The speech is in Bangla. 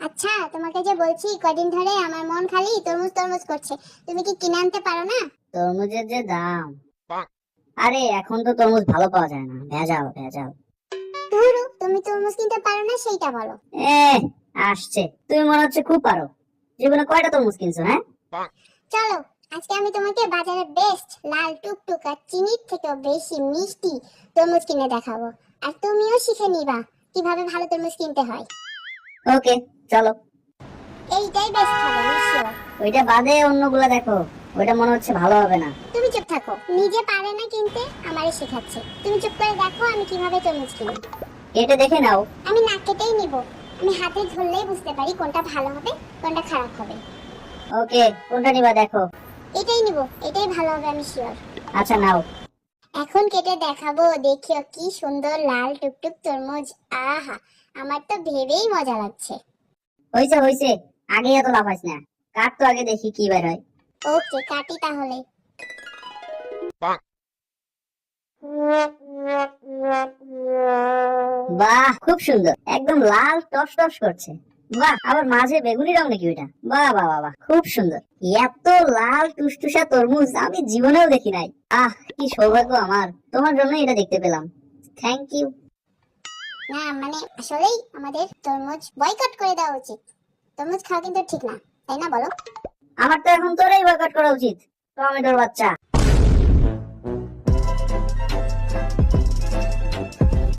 আচ্ছা তোমাকে যে বলছি কদিন ধরে আমার মন খালি তরমুজ তরমুজ করছে। তুমি কি কিনে আনতে পারো না? তরমুজের যে দাম। আরে এখন তো তরমুজ ভালো পাওয়া যায় না। ভেজাল ভেজাল ধুরু তুমি তরমুজ কিনতে পারো না সেইটা বলো। এ আসছে। তুমি মনে হচ্ছে খুব পারো। জীবনে কয়টা তরমুজ কিনছো হ্যাঁ? চলো আজকে আমি তোমাকে বাজারে বেস্ট লাল টুকটুক আর চিনির থেকেও বেশি মিষ্টি তরমুজ কিনে দেখাবো। আর তুমিও শিখে নিবা কীভাবে ভালো তরমুজ কিনতে হয়। ওকে চলো। এইটাই বেস্ট হবে ওইটা বাদে অন্যগুলা দেখো। ওইটা মনে হচ্ছে ভালো হবে না। তুমি চুপ থাকো। নিজে পারে না কিনতে আমারই শেখাচ্ছে। তুমি চুপ করে দেখো আমি কীভাবে তরমুজ কিনি। কেটে দেখে নাও। আমি না কেটেই নিব। আমি হাতে ধরলেই বুঝতে পারি কোনটা ভালো হবে কোনটা খারাপ হবে। ওকে কোনটা নিবা দেখো। এটাই নিব। এটাই ভালো হবে আমি শিওর আচ্ছা নাও। এখন কেটে দেখাবো দেখিও কি সুন্দর লাল টুকটুক তরমুজ। আহা আমার তো ভেবেই মজা লাগছে। হইছে হইছে। আগে এত লাফাইস না। কাট তো আগে দেখি কি বের হয় ওকে কাটি তাহলে। বাহ খুব সুন্দর। একদম লাল টস টস করছে। বাহ আবার মাঝে বেগুনি রং নাকি ওইটা? বাহ বাহ খুব সুন্দর। এত লাল টুসটুসা তরমুজ আমি জীবনেও দেখি নাই। আহ কি সৌভাগ্য আমার। তোমার জন্য এটা দেখতে পেলাম। থ্যাংক ইউ না মানে আসলেই আমাদের তরমুজ বয়কট করে দেওয়া উচিত। তরমুজ খাওয়া কিন্তু ঠিক না তাই না বলো? আমার তো এখন তোরাই বয়কট করা উচিত। টমেটোর বাচ্চা।